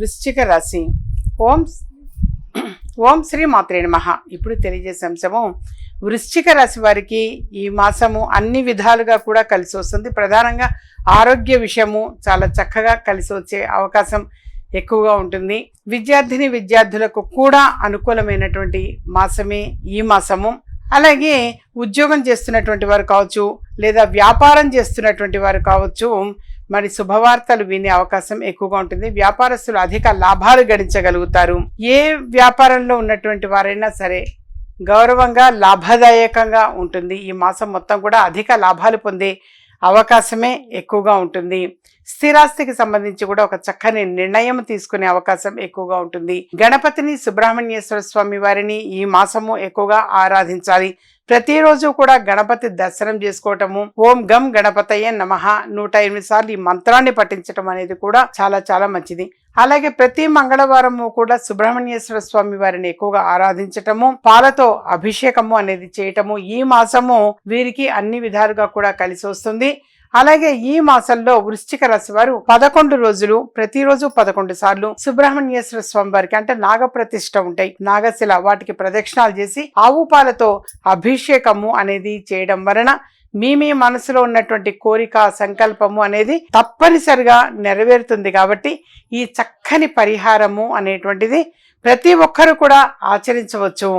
వృశ్చిక రాశి. ఓం ఓం శ్రీ మాత్రే నమ. ఇప్పుడు తెలియజేసే అంశము వృశ్చిక రాశి వారికి ఈ మాసము అన్ని విధాలుగా కూడా కలిసి వస్తుంది. ప్రధానంగా ఆరోగ్య విషయము చాలా చక్కగా కలిసి వచ్చే అవకాశం ఎక్కువగా ఉంటుంది. విద్యార్థిని విద్యార్థులకు కూడా అనుకూలమైనటువంటి మాసమే ఈ మాసము. అలాగే ఉద్యోగం చేస్తున్నటువంటి వారు కావచ్చు లేదా వ్యాపారం చేస్తున్నటువంటి వారు కావచ్చు మరి శుభవార్తలు వినే అవకాశం ఎక్కువగా ఉంటుంది. వ్యాపారస్తులు అధిక లాభాలు గడించగలుగుతారు. ఏ వ్యాపారంలో ఉన్నటువంటి వారైనా సరే గౌరవంగా లాభదాయకంగా ఉంటుంది. ఈ మాసం మొత్తం కూడా అధిక లాభాలు పొందే అవకాశమే ఎక్కువగా ఉంటుంది. స్థిరాస్తికి సంబంధించి కూడా ఒక చక్కని నిర్ణయం తీసుకునే అవకాశం ఎక్కువగా ఉంటుంది. గణపతిని సుబ్రహ్మణ్యేశ్వర స్వామి వారిని ఈ మాసము ఎక్కువగా ఆరాధించాలి. ప్రతిరోజు కూడా గణపతి దర్శనం చేసుకోవటము ఓం గం గణపతయ్య నమః నూట ఎనిమిది సార్లు ఈ మంత్రాన్ని పఠించటం అనేది కూడా చాలా చాలా మంచిది. అలాగే ప్రతి మంగళవారము కూడా సుబ్రహ్మణ్యేశ్వర స్వామి వారిని ఎక్కువగా ఆరాధించటము పాలతో అభిషేకము అనేది చేయటము ఈ మాసము వీరికి అన్ని విధాలుగా కూడా కలిసి వస్తుంది. అలాగే ఈ మాసంలో వృశ్చిక రాశి వారు పదకొండు రోజులు ప్రతిరోజు పదకొండు సార్లు సుబ్రహ్మణ్యేశ్వర స్వామి వారికి అంటే నాగప్రతిష్ఠ ఉంటాయి. నాగశిల వాటికి ప్రదక్షిణాలు చేసి ఆవు పాలతో అభిషేకము అనేది చేయడం వలన మీ మీ మనసులో ఉన్నటువంటి కోరిక సంకల్పము అనేది తప్పనిసరిగా నెరవేరుతుంది కాబట్టి ఈ చక్కని పరిహారము అనేటువంటిది ప్రతి ఒక్కరు కూడా ఆచరించవచ్చు.